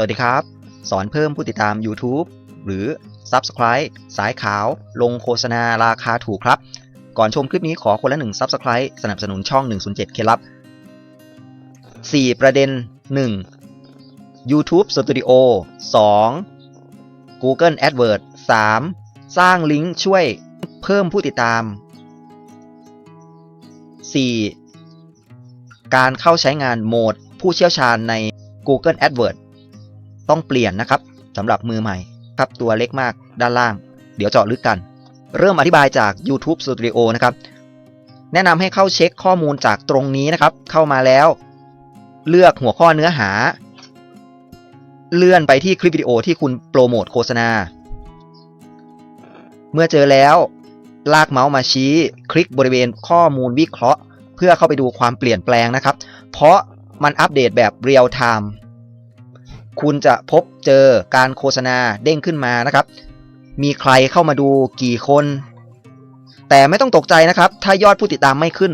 วัสดีครับ สอนเพิ่มผู้ติดตาม YouTube หรือ Subscribe สายขาว ลงโฆษณาราคาถูกครับ ก่อนชมคลิปนี้ขอคนละหนึ่ง Subscribe สนับสนุนช่อง 107 เคล็ดลับ 4 ประเด็น 1. YouTube Studio 2. Google AdWords 3. สร้างลิงก์ช่วยเพิ่มผู้ติดตาม 4. การเข้าใช้งานโหมดผู้เชี่ยวชาญใน Google AdWords ต้องเปลี่ยนนะครับสำหรับมือใหม่ครับตัวเล็กมากด้านล่าง เดี๋ยวเจาะลึกกัน เริ่มอธิบายจาก YouTube Studio นะครับ แนะนำให้เข้าเช็คข้อมูลจากตรงนี้นะครับ เข้ามาแล้ว เลือกหัวข้อเนื้อหา เลื่อนไปที่คลิปวิดีโอที่คุณโปรโมทโฆษณา เมื่อเจอแล้ว ลากเมาส์มาชี้ คลิกบริเวณข้อมูลวิเคราะห์ เพื่อเข้าไปดูความเปลี่ยนแปลงนะครับ เพราะมันอัปเดตแบบเรียลไทม์ คุณจะพบเจอการโฆษณาเด้งขึ้นมานะครับ มีใครเข้ามาดูกี่คน แต่ไม่ต้องตกใจนะครับ ถ้ายอดผู้ติดตามไม่ขึ้น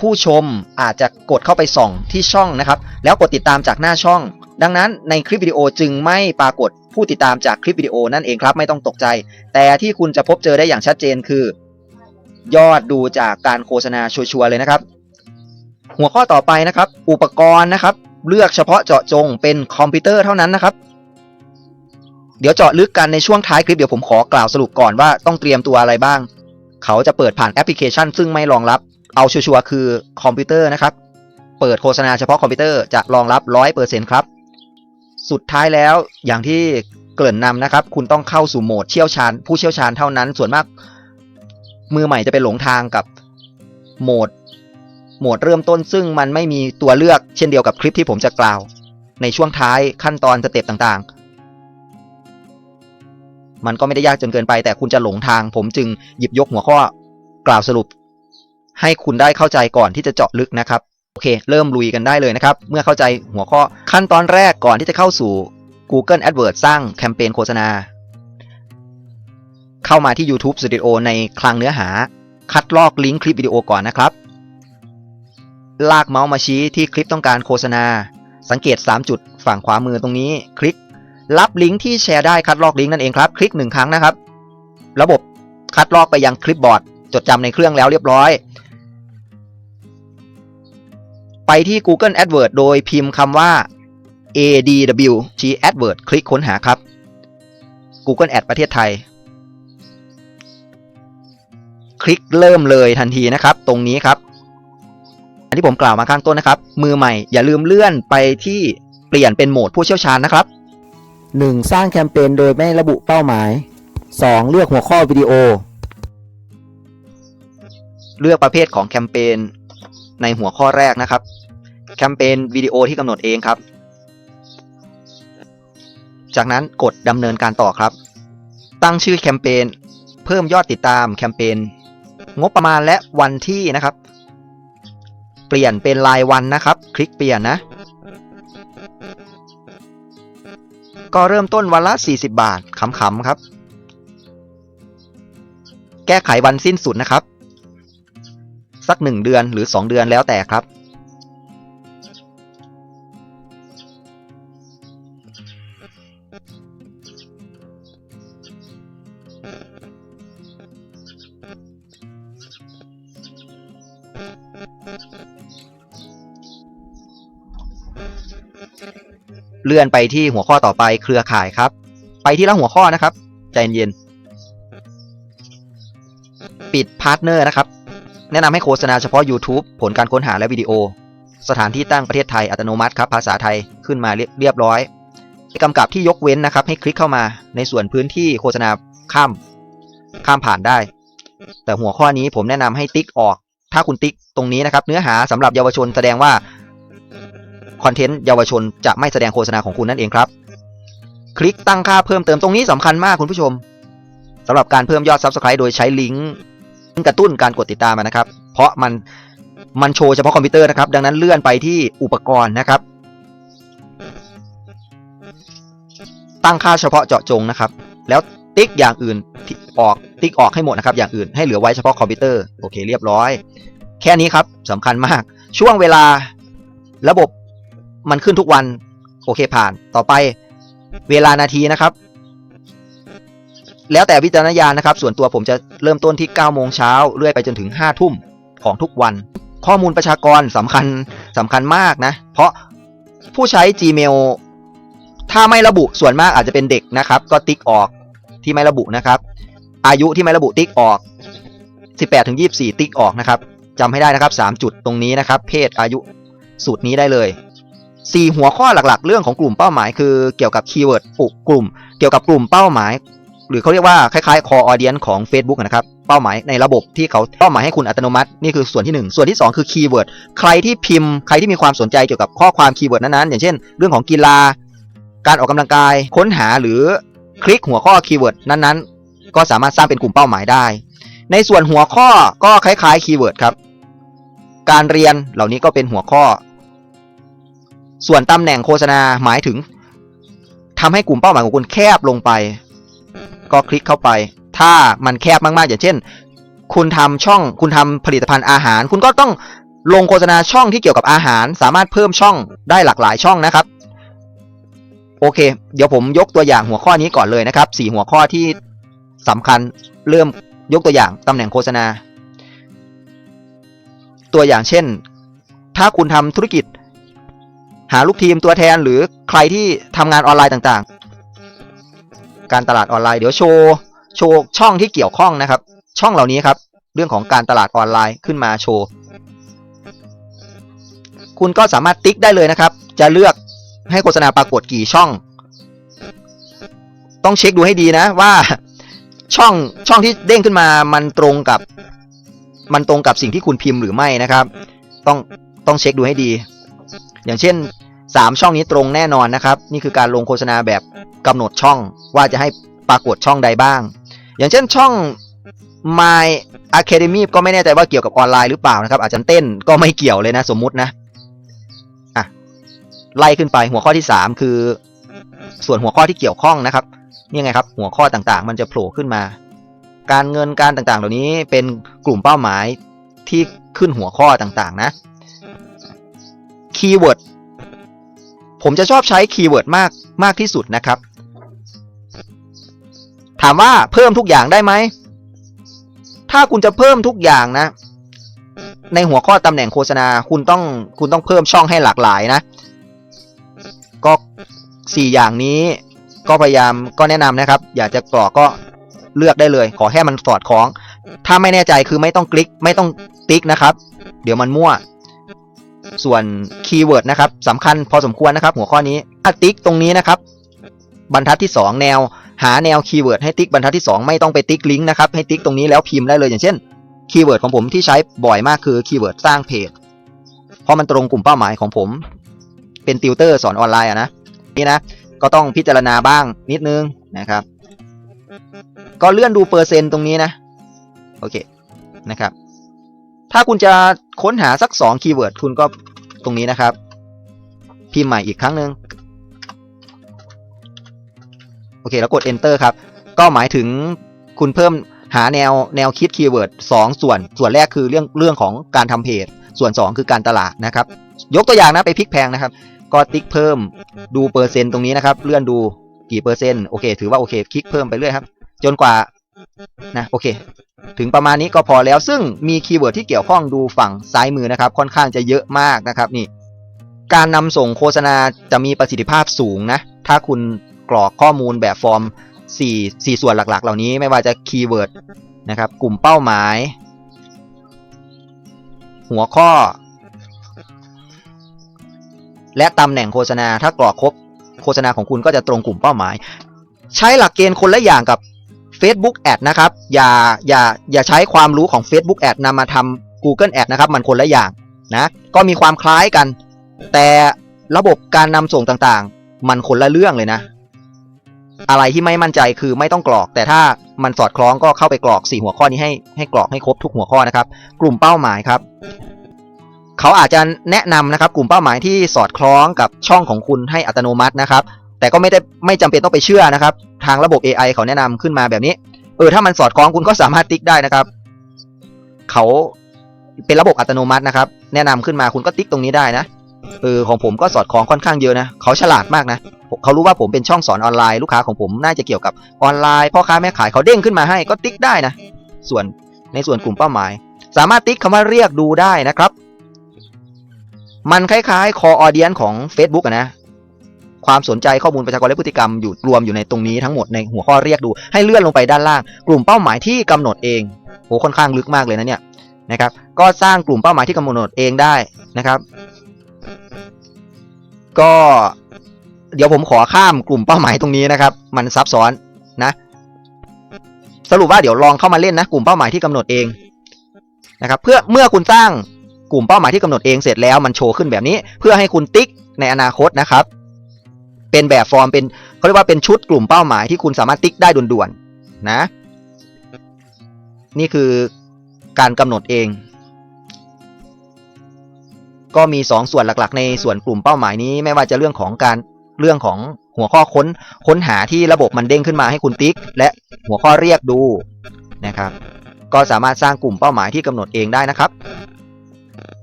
ผู้ชมอาจจะกดเข้าไปส่องที่ช่องนะครับ แล้วกดติดตามจากหน้าช่อง ดังนั้นในคลิปวิดีโอจึงไม่ปรากฏผู้ติดตามจากคลิปวิดีโอนั่นเองครับ ไม่ต้องตกใจ แต่ที่คุณจะพบเจอได้อย่างชัดเจนคือ ยอดดูจากการโฆษณาชัวร์ๆเลยนะครับ หัวข้อต่อไปนะครับ อุปกรณ์นะครับ เลือกเฉพาะเจาะจงเป็นคอมพิวเตอร์เท่านั้นนะครับ เดี๋ยวเจาะลึกกันในช่วงท้ายคลิปเดี๋ยวผมขอกล่าวสรุปก่อนว่าต้องเตรียมตัวอะไรบ้าง เขาจะเปิดผ่านแอปพลิเคชัน ซึ่งไม่รองรับ เอาชัวร์ๆคือคอมพิวเตอร์นะครับ เปิดโฆษณาเฉพาะคอมพิวเตอร์จะรองรับ 100%ครับ สุดท้ายแล้วอย่างที่เกริ่นนำนะครับ คุณต้องเข้าสู่โหมดเชี่ยวชาญ ผู้เชี่ยวชาญเท่านั้น ส่วนมาก มือใหม่จะไปหลงทางกับโหมด โหมดเริ่มต้นซึ่งมันไม่มีตัวเลือกเช่นเดียวกับคลิปที่ผมจะกล่าว ในช่วงท้ายขั้นตอนสเต็ปต่างๆ มันก็ไม่ได้ยากจนเกินไป แต่คุณจะหลงทาง ผมจึงหยิบยกหัวข้อกล่าวสรุป ให้คุณได้เข้าใจก่อนที่จะเจาะลึกนะครับโอเค เริ่มลุยกันได้เลยนะครับ เมื่อเข้าใจหัวข้อขั้นตอนแรกก่อนที่จะเข้าสู่ Google AdWords สร้างแคมเปญโฆษณา เข้ามาที่ YouTube Studio ในคลังเนื้อหา คัดลอกลิงก์คลิปวิดีโอก่อนนะครับ ลากเมาส์มาชี้ที่คลิปต้องการโฆษณา สังเกต 3 จุดฝั่งขวามือตรงนี้ คลิก รับลิงก์ที่แชร์ได้คัดลอกลิงก์นั่นเองครับ คลิก 1 ครั้งนะครับ ระบบคัดลอกไปยังคลิปบอร์ด จดจำในเครื่องแล้วเรียบร้อย ไปที่ Google AdWords โดยพิมพ์คำว่า adw g AdWords คลิกค้นหาครับ Google Ad ประเทศไทย คลิกเริ่มเลยทันทีนะครับ ตรงนี้ครับ อันที่ผมกล่าวมาข้างต้นนะครับ มือใหม่อย่าลืมเลื่อนไปที่เปลี่ยนเป็นโหมดผู้เชี่ยวชาญนะครับ 1. สร้างแคมเปญโดยไม่ระบุเป้าหมาย 2. เลือกหัวข้อวิดีโอ เลือกประเภทของแคมเปญในหัวข้อแรกนะครับ แคมเปญวิดีโอที่กำหนดเองครับ จากนั้นกดดำเนินการต่อครับ ตั้งชื่อแคมเปญเพิ่มยอดติดตามแคมเปญงบประมาณและวันที่นะครับ เปลี่ยนเป็นรายวันนะครับ คลิกเปลี่ยนนะ ก็เริ่มต้นวันละ 40 บาทขำๆครับ แก้ไขวันสิ้นสุดนะครับ สักหนึ่งเดือนหรือ 2 เดือนแล้วแต่ครับ เลื่อนไปที่หัวข้อต่อไปเครือข่ายครับ ไปที่ละหัวข้อนะครับ ใจเย็น ปิดพาร์ทเนอร์นะครับ แนะนำให้โฆษณาเฉพาะ YouTube ผลการค้นหาและวิดีโอ สถานที่ตั้งประเทศไทยอัตโนมัติครับ ภาษาไทยขึ้นมาเรียเรียบร้อยกำกับที่ยกเว้นนะครับ ให้คลิกเข้ามาในส่วนพื้นที่โฆษณาข้ามข้ามผ่านได้ แต่หัวข้อนี้ผมแนะนำให้ติ๊กออก ถ้าคุณติ๊กตรงนี้นะครับ เนื้อหาสำหรับเยาวชนแสดงว่า คอนเทนต์เยาวชนจะไม่แสดงโฆษณาของคุณนั่นเองครับ คลิกตั้งค่าเพิ่มเติมตรงนี้สำคัญมากคุณผู้ชมสำหรับการเพิ่มยอด Subscribe โดยใช้ลิงก์กระตุ้นการกดติดตามนะครับ เพราะมันมันโชว์เฉพาะคอมพิวเตอร์นะครับ ดังนั้นเลื่อนไปที่อุปกรณ์นะครับ ตั้งค่าเฉพาะเจาะจงนะครับ แล้วติ๊กอย่างอื่นออกติ๊กออกให้หมดนะครับ อย่างอื่นให้เหลือไว้เฉพาะคอมพิวเตอร์โอเคเรียบร้อย แค่นี้ครับสำคัญมาก ช่วงเวลาระบบ มันขึ้นทุกวัน โอเคผ่านต่อไปเวลานาทีนะครับ แล้วแต่วิจารณญาณนะครับ ส่วนตัวผมจะเริ่มต้นที่9โมงเช้าเรื่อยไปจนถึง5ทุ่มของทุกวัน ข้อมูลประชากรสำคัญสำคัญมากนะ เพราะผู้ใช้ Gmail ถ้าไม่ระบุส่วนมากอาจจะเป็นเด็กนะครับ ก็ติ๊กออกที่ไม่ระบุนะครับ อายุที่ไม่ระบุติ๊กออก 18ถึง24 ติ๊กออกนะครับจำให้ได้นะครับ 3 จุดตรงนี้นะครับ เพศอายุสูตรนี้ได้เลย 4 หัวข้อหลักๆ เรื่องของกลุ่มเป้าหมาย คือเกี่ยวกับคีย์เวิร์ดปลุกกลุ่ม เกี่ยวกับกลุ่มเป้าหมาย หรือเขาเรียกว่าคล้ายๆ core audience ของ Facebook นะครับเป้าหมายในระบบที่เขาเป้าหมายให้คุณอัตโนมัตินี่คือส่วนที่ 1 ส่วนที่ 2 คือคีย์เวิร์ดใครที่พิมพ์ใครที่มีความสนใจเกี่ยวกับข้อความคีย์เวิร์ดนั้นๆอย่างเช่น เรื่องของกีฬา การออกกำลังกาย ค้นหาหรือคลิกหัวข้อคีย์เวิร์ดนั้นๆ ก็สามารถสร้างเป็นกลุ่มเป้าหมายได้ ในส่วนหัวข้อก็คล้ายๆคีย์เวิร์ดครับการเรียนเหล่านี้ก็เป็นหัวข้อ ส่วนตำแหน่งโฆษณาหมายถึงทำให้กลุ่มเป้าหมายของคุณแคบลงไป ก็คลิกเข้าไป ถ้ามันแคบมากๆ อย่างเช่น คุณทำช่องคุณทำผลิตภัณฑ์อาหาร คุณก็ต้องลงโฆษณาช่องที่เกี่ยวกับอาหาร สามารถเพิ่มช่องได้หลากหลายช่องนะครับ โอเค เดี๋ยวผมยกตัวอย่างหัวข้อนี้ก่อนเลยนะครับสี่หัวข้อที่สำคัญเริ่มยกตัวอย่างตำแหน่งโฆษณา ตัวอย่างเช่น ถ้าคุณทำธุรกิจ หาลูกทีมตัวแทนหรือใครที่ทำงานออนไลน์ต่างๆ การตลาดออนไลน์เดี๋ยวโชว์โชว์ช่องที่เกี่ยวข้องนะครับ ช่องเหล่านี้ครับ เรื่องของการตลาดออนไลน์ขึ้นมาโชว์ คุณก็สามารถติ๊กได้เลยนะครับ จะเลือกให้โฆษณาปรากฏกี่ช่อง ต้องเช็คดูให้ดีนะว่าช่องช่องที่เด้งขึ้นมามันตรงกับ มันตรงกับสิ่งที่คุณพิมพ์หรือไม่นะครับ ต้องต้องเช็คดูให้ดี อย่างเช่น 3 ช่องนี้ตรงแน่นอนนะครับ นี่คือการลงโฆษณาแบบกำหนดช่องว่าจะให้ปรากฏช่องใดบ้าง อย่างเช่นช่อง My Academy ก็ไม่แน่ใจว่าเกี่ยวกับออนไลน์หรือเปล่านะครับ อาจจะเต้นก็ไม่เกี่ยวเลยนะสมมุตินะอะไล่ขึ้นไปหัวข้อที่ 3 คือ ส่วนหัวข้อที่เกี่ยวข้องนะครับนี่ไงครับ หัวข้อต่างๆ มันจะโผล่ขึ้นมา การเงินการต่างๆ เหล่านี้เป็นกลุ่มเป้าหมายที่ขึ้นหัวข้อต่างๆ นะ คีย์เวิร์ดผมจะชอบใช้คีย์เวิร์ดมากมากที่สุดนะครับ ถามว่าเพิ่มทุกอย่างได้ไหม ถ้าคุณจะเพิ่มทุกอย่างนะ ในหัวข้อตำแหน่งโฆษณาคุณต้องคุณต้องเพิ่มช่องให้หลากหลายนะ ก็สี่อย่างนี้ก็พยายามก็แนะนำนะครับ อยากจะกรอกก็เลือกได้เลย ขอแค่มันสอดคล้อง ถ้าไม่แน่ใจคือไม่ต้องคลิกไม่ต้องติ๊กนะครับ เดี๋ยวมันมั่ว ส่วนคีย์เวิร์ดนะครับสำคัญพอสมควรนะครับ หัวข้อนี้ถ้าติ๊กตรงนี้นะครับ บรรทัดที่ 2 แนว หาแนวคีย์เวิร์ดให้ติ๊กบรรทัดที่ 2 ไม่ต้องไปติ๊กลิงก์นะครับให้ติ๊กตรงนี้แล้วพิมพ์ได้เลยอย่างเช่นคีย์เวิร์ดของผมที่ใช้บ่อยมากคือคีย์เวิร์ดสร้างเพจเพราะมันตรงกลุ่มเป้าหมายของผม เป็นติวเตอร์สอนออนไลน์อะนะนี่นะก็ต้องพิจารณาบ้างนิดนึงนะครับ ก็เลื่อนดูเปอร์เซ็นต์ตรงนี้นะ โอเคนะครับ ถ้าคุณจะค้นหาสัก2คีย์เวิร์ดคุณก็ตรงนี้นะครับ พิมพ์ใหม่อีกครั้งหนึ่งโอเค แล้วกด enter ครับ ก็หมายถึงคุณเพิ่มหาแนวแนวคิดคีย์เวิร์ดสองส่วน ส่วนแรกคือเรื่องเรื่องของการทำเพจ ส่วน 2 คือการตลาดนะครับ ยกตัวอย่างนะไปพลิกแพงนะครับ ก็ติ๊กเพิ่มดูเปอร์เซ็นต์ตรงนี้นะครับ เลื่อนดูกี่เปอร์เซ็นต์ โอเค ถือว่าโอเค คลิกเพิ่มไปเรื่อยครับ จนกว่า นะโอเค ถึงประมาณนี้ก็พอแล้วซึ่งมีคีย์เวิร์ดที่เกี่ยวข้องดูฝั่งซ้ายมือนะครับ ค่อนข้างจะเยอะมากนะครับนี่ การนำส่งโฆษณาจะมีประสิทธิภาพสูงนะ ถ้าคุณกรอกข้อมูลแบบฟอร์ม 4 4 ส่วนหลักๆ เหล่านี้ไม่ว่าจะคีย์เวิร์ดนะครับ กลุ่มเป้าหมาย หัวข้อ และตำแหน่งโฆษณาถ้ากรอกครบโฆษณาของคุณก็จะตรงกลุ่มเป้าหมาย ใช้หลักเกณฑ์คนละอย่างกับ Facebook Ad นะครับอย่าอย่าอย่าใช้ความรู้ของ Facebook Ad นำมาทำ Google Ad นะครับมันคนละอย่างนะก็มีความคล้ายกัน แต่ระบบการนำส่งต่างๆ มันคนละเรื่องเลยนะ อะไรที่ไม่มั่นใจคือไม่ต้องกรอก แต่ถ้ามันสอดคล้องก็เข้าไปกรอก 4 หัวข้อนี้ให้ให้กรอกให้ครบทุกหัวข้อนะครับ กลุ่มเป้าหมายครับเขาอาจจะแนะนำนะครับ กลุ่มเป้าหมายที่สอดคล้องกับช่องของคุณให้อัตโนมัตินะครับ แต่ก็ไม่ได้ไม่จำเป็นต้องไปเชื่อนะครับ ทางระบบ AI เขาแนะนำขึ้นมาแบบนี้ เออถ้ามันสอดคล้องคุณก็สามารถติ๊กได้นะครับ เขาเป็นระบบอัตโนมัตินะครับ แนะนำขึ้นมาคุณก็ติ๊กตรงนี้ได้นะเออของผมก็สอดคล้องค่อนข้างเยอะนะเขาฉลาดมากนะเขารู้ว่าผมเป็นช่องสอนออนไลน์ลูกค้าของผมน่าจะเกี่ยวกับออนไลน์พ่อค้าแม่ขายเขาเด้งขึ้นมาให้ก็ติ๊กได้นะ ส่วนในส่วนกลุ่มเป้าหมาย สามารถติ๊กคำว่าเรียกดูได้นะครับ มันคล้ายๆ core audience ของ Facebook นะ ความสนใจข้อมูลประชากรและพฤติกรรมอยู่รวมอยู่ในตรงนี้ทั้งหมดในหัวข้อเรียกดู ให้เลื่อนลงไปด้านล่าง กลุ่มเป้าหมายที่กำหนดเองโหค่อนข้างลึกมากเลยนะเนี่ยนะครับ ก็สร้างกลุ่มเป้าหมายที่กำหนดเองได้นะครับ ก็เดี๋ยวผมขอข้ามกลุ่มเป้าหมายตรงนี้นะครับ มันซับซ้อนนะ สรุปว่าเดี๋ยวลองเข้ามาเล่นนะ กลุ่มเป้าหมายที่กำหนดเองนะครับเพื่อเมื่อคุณสร้างกลุ่มเป้าหมายที่กำหนดเองเสร็จแล้วมันโชว์ขึ้นแบบนี้ เพื่อให้คุณติ๊กในอนาคตนะครับ เป็นแบบฟอร์มเป็นเขาเรียกว่าเป็นชุดกลุ่มเป้าหมายที่คุณสามารถติ๊กได้ด่วนๆนะ นี่คือการกำหนดเอง ก็มี2ส่วนหลักๆ ในส่วนกลุ่มเป้าหมายนี้ ไม่ว่าจะเรื่องของการเรื่องของหัวข้อค้นค้นหาที่ระบบมันเด้งขึ้นมาให้คุณติ๊ก และหัวข้อเรียกดูนะครับ ก็สามารถสร้างกลุ่มเป้าหมายที่กำหนดเองได้นะครับ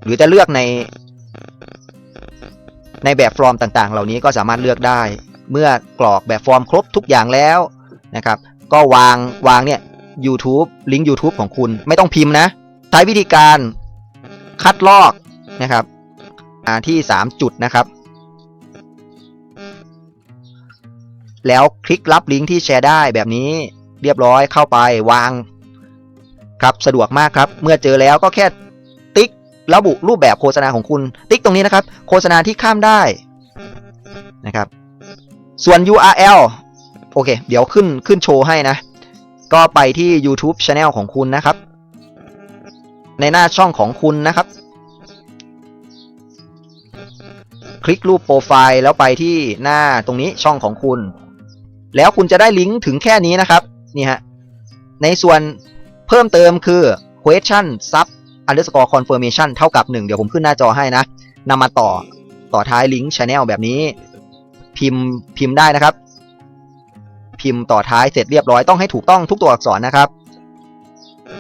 หรือจะเลือกใน ในแบบฟอร์มต่างๆ เหล่านี้ก็สามารถเลือกได้ เมื่อกรอกแบบฟอร์มครบทุกอย่างแล้วนะครับ ก็วางวางเนี่ย YouTube ลิงก์ YouTube ของคุณไม่ต้องพิมพ์นะ ใช้วิธีการคัดลอกนะครับที่ 3 จุดนะครับ แล้วคลิกรับลิงก์ที่แชร์ได้แบบนี้เรียบร้อยเข้าไปวางครับสะดวกมากครับ เมื่อเจอแล้วก็แค่ ระบุรูปแบบโฆษณาของคุณ ติ๊กตรงนี้นะครับ โฆษณาที่ข้ามได้นะครับ ส่วน URL โอเค เดี๋ยวขึ้นขึ้นโชว์ให้นะ ก็ไปที่ YouTube Channel ของคุณนะครับ ในหน้าช่องของคุณนะครับ คลิกรูปโปรไฟล์แล้วไปที่หน้าตรงนี้ช่องของคุณ แล้วคุณจะได้ลิงก์ถึงแค่นี้นะครับ นี่ฮะ ในส่วนเพิ่มเติมคือ question sub underscore confirmation เท่ากับ 1 เดี๋ยวผมขึ้นหน้าจอให้นะนำมาต่อต่อท้ายลิงก์ channel แบบนี้ พิมพ์พิมพ์ได้นะครับ พิมพ์ต่อท้ายเสร็จเรียบร้อยต้องให้ถูกต้องทุกตัวอักษรนะครับ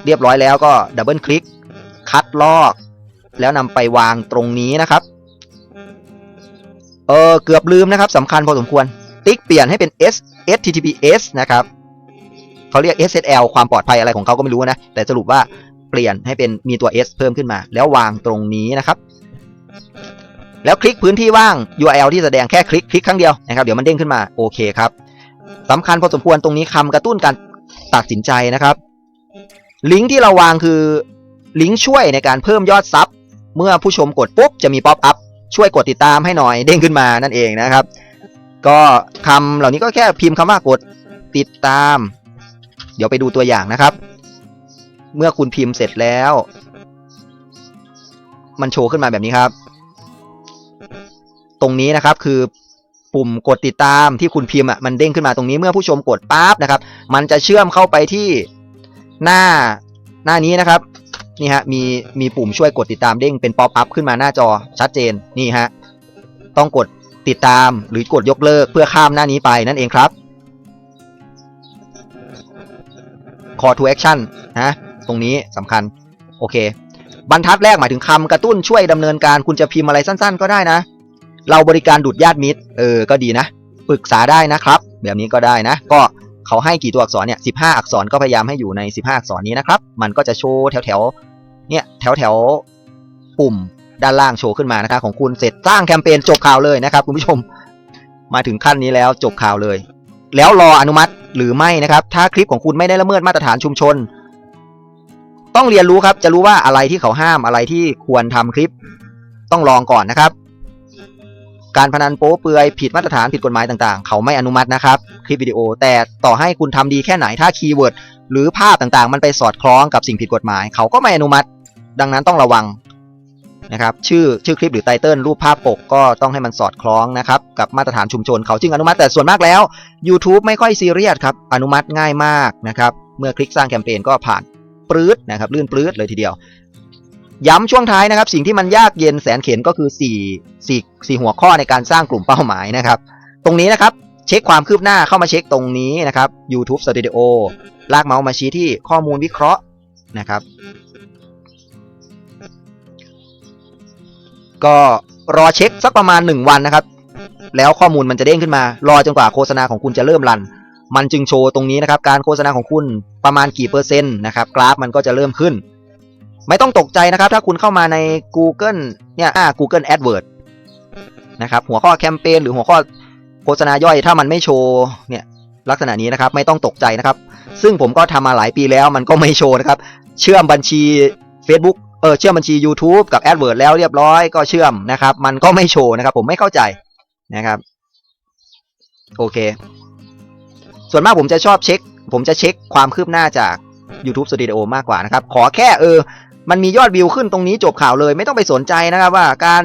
เรียบร้อยแล้วก็ดับเบิลคลิกคัดลอก แล้วนำไปวางตรงนี้นะครับเออเกือบลืมนะครับสำคัญพอสมควร ติ๊กเปลี่ยนให้เป็น S HTTPS นะครับเขาเรียก SSL ความปลอดภัยอะไรของเขาก็ไม่รู้นะ แต่สรุปว่า ปลี่ยนให้เป็นมีตัว S เพิ่มขึ้นมา แล้ววางตรงนี้นะครับ แล้วคลิกพื้นที่ว่าง URL ที่แสดงแค่คลิกคลิกครั้งเดียวนะครับเดี๋ยวมันเด้งขึ้นมาโอเคครับสำคัญพอสมควรตรงนี้คำกระตุ้นการตัดสินใจนะครับ ลิงก์ที่เราวางคือลิงก์ช่วยในการเพิ่มยอดซับเมื่อผู้ชมกดปุ๊บจะมีป๊อปอัพช่วยกดติดตามให้หน่อยเด้งขึ้นมานั่นเองนะครับ ก็คำเหล่านี้ก็แค่พิมพ์คำว่ากดติดตาม เดี๋ยวไปดูตัวอย่างนะครับ เมื่อคุณพิมพ์เสร็จแล้ว มันโชว์ขึ้นมาแบบนี้ครับ ตรงนี้นะครับคือปุ่มกดติดตามที่คุณพิมพ์อะมันเด้งขึ้นมาตรงนี้เมื่อผู้ชมกดปั๊บนะครับ มันจะเชื่อมเข้าไปที่หน้าหน้านี้นะครับนี่ฮะมีมีปุ่มช่วยกดติดตามเด้งเป็นป๊อปอัพขึ้นมาหน้าจอชัดเจนนี่ฮะต้องกดติดตามหรือกดยกเลิกเพื่อข้ามหน้านี้ไปนั่นเองครับ call to action นะ ตรงนี้สำคัญ โอเค บรรทัดแรกหมายถึงคำกระตุ้นช่วยดำเนินการคุณจะพิมพ์อะไรสั้น ๆ ก็ได้นะ เราบริการดุดญาติมิตร เออ ก็ดีนะปรึกษาได้นะครับ แบบนี้ก็ได้นะ ก็เขาให้กี่ตัวอักษรเนี่ย15อักษรก็พยายามให้อยู่ใน 15 อักษรนี้นะครับ มันก็จะโชว์แถวๆเนี่ยแถวๆปุ่มด้านล่างโชว์ขึ้นมานะครับของคุณเสร็จสร้างแคมเปญจบข่าวเลยนะครับ คุณผู้ชมมาถึงขั้นนี้แล้วจบข่าวเลย แล้วรออนุมัติหรือไม่นะครับ ถ้าคลิปของคุณไม่ได้ละเมิดมาตรฐานชุมชน ต้องเรียนรู้ครับ จะรู้ว่าอะไรที่เขาห้ามอะไรที่ควรทำคลิป ต้องลองก่อนนะครับ การพนันโป๊เปือยผิดมาตรฐานผิดกฎหมายต่างๆ เขาไม่อนุมัตินะครับคลิปวิดีโอ แต่ต่อให้คุณทำดีแค่ไหนถ้าคีย์เวิร์ดหรือภาพต่างๆ มันไปสอดคล้องกับสิ่งผิดกฎหมาย เขาก็ไม่อนุมัติ ดังนั้นต้องระวังนะครับชื่อชื่อคลิปหรือไตเติลรูปภาพปกก็ต้องให้มันสอดคล้องนะครับกับมาตรฐานชุมชนเขาจึงอนุมัติแต่ส่วนมากแล้ว YouTube ไม่ค่อยซีเรียสครับอนุมัติง่ายมากนะครับเมื่อคลิกสร้างแคมเปญก็ผ่าน ปลื้ดนะครับลื่นปลื้ดเลยทีเดียว ย้ำช่วงท้ายนะครับ สิ่งที่มันยากเย็นแสนเข็นก็คือ4 4 4หัวข้อในการสร้างกลุ่มเป้าหมายนะครับ ตรงนี้นะครับเช็คความคืบหน้าเข้ามาเช็คตรงนี้นะครับ YouTube Studio ลากเมาส์มาชี้ที่ข้อมูลวิเคราะห์นะครับ ก็รอเช็คสักประมาณ 1 วันนะครับ แล้วข้อมูลมันจะเด้งขึ้นมา รอจนกว่าโฆษณาของคุณจะเริ่มรัน มันจึงโชว์ตรงนี้นะครับ การโฆษณาของคุณประมาณกี่เปอร์เซ็นต์นะครับ กราฟมันก็จะเริ่มขึ้น ไม่ต้องตกใจนะครับ ถ้าคุณเข้ามาใน Google เนี่ยอ่า Google AdWords นะครับ หัวข้อแคมเปญหรือหัวข้อโฆษณาย่อยถ้ามันไม่โชว์เนี่ยลักษณะนี้นะครับ ไม่ต้องตกใจนะครับ ซึ่งผมก็ทำมาหลายปีแล้วมันก็ไม่โชว์นะครับ เชื่อมบัญชี Facebook เออเชื่อมบัญชี YouTube กับ AdWords แล้วเรียบร้อยก็เชื่อมนะครับ มันก็ไม่โชว์นะครับ ผมไม่เข้าใจนะครับ โอเค ส่วนมากผมจะชอบเช็ค ผมจะเช็คความคืบหน้าจาก YouTube Studio มากกว่านะครับ ขอแค่เออ มันมียอดวิวขึ้นตรงนี้จบข่าวเลย ไม่ต้องไปสนใจนะครับว่าการ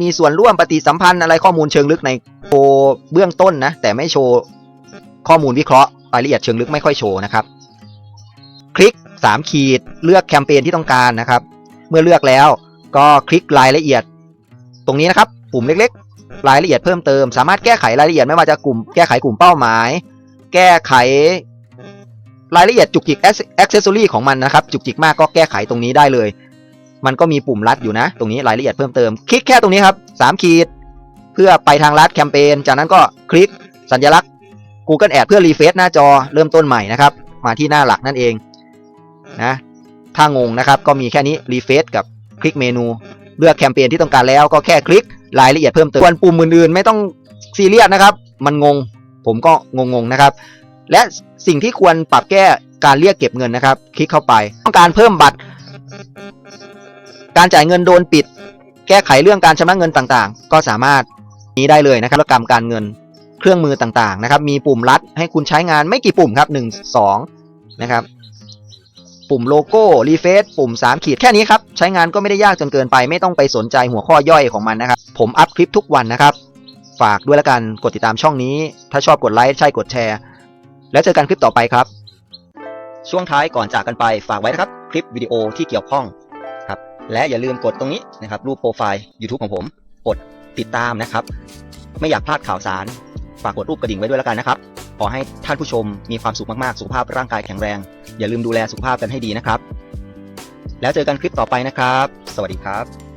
มีส่วนร่วมปฏิสัมพันธ์อะไรข้อมูลเชิงลึกในโชว์เบื้องต้นนะ แต่ไม่โชว์ข้อมูลวิเคราะห์รายละเอียดเชิงลึกไม่ค่อยโชว์นะครับ คลิก 3 ขีดเลือกแคมเปญที่ต้องการนะครับ เมื่อเลือกแล้วก็คลิกรายละเอียด ตรงนี้นะครับ ปุ่มเล็กๆ รายละเอียดเพิ่มเติม สามารถแก้ไขรายละเอียดไม่ว่าจะกลุ่มแก้ไขกลุ่มเป้าหมาย แก้ไขรายละเอียดจุกจิกอ็อกเซสซอรี่ของมันนะครับ จุกจิกมากก็แก้ไขตรงนี้ได้เลย มันก็มีปุ่มลัดอยู่นะ ตรงนี้รายละเอียดเพิ่มเติม คลิกแค่ตรงนี้ครับสามขีด เพื่อไปทางลัดแคมเปญ จากนั้นก็คลิกสัญลักษณ์ Google Ad เพื่อรีเฟซหน้าจอเริ่มต้นใหม่นะครับ มาที่หน้าหลักนั่นเองนะถ้างงนะครับก็มีแค่นี้รีเฟซกับคลิกเมนู เลือกแคมเปญที่ต้องการแล้วก็แค่คลิกรายละเอียดเพิ่มเติมส่วนปุ่มอื่นๆ ไม่ต้องซีเรียสนะครับ มันงง ผมก็งงๆนะครับ และสิ่งที่ควรปรับแก้การเรียกเก็บเงินนะครับ คลิกเข้าไป ต้องการเพิ่มบัตร การจ่ายเงินโดนปิด แก้ไขเรื่องการชำระเงินต่างๆ ก็สามารถนี้ได้เลยนะครับรกรรมการเงินเครื่องมือต่างๆนะครับ มีปุ่มลัดให้คุณใช้งานไม่กี่ปุ่มครับ 1 2 นะครับ ปุ่มโลโก้รีเฟซปุ่ม 3 ขีดแค่นี้ครับ ใช้งานก็ไม่ได้ยากจนเกินไป ไม่ต้องไปสนใจหัวข้อย่อยของมันนะครับ ผมอัพคลิปทุกวันนะครับ ฝากด้วยละกันกดติดตามช่องนี้ ถ้าชอบกดไลค์ใช่กดแชร์ แล้วเจอกันคลิปต่อไปครับ ช่วงท้ายก่อนจากกันไปฝากไว้นะครับ คลิปวิดีโอที่เกี่ยวข้องครับและอย่าลืมกดตรงนี้นะครับรูปโปรไฟล์ YouTube ของผม กดติดตามนะครับ ไม่อยากพลาดข่าวสาร ฝากกดรูปกระดิ่งไว้ด้วยล้วกันนะครับขอให้ท่านผู้ชมมีความสุขมากๆ สุขภาพร่างกายแข็งแรง อย่าลืมดูแลสุขภาพกันให้ดีนะครับ แล้วเจอกันคลิปต่อไปนะครับ สวัสดีครับ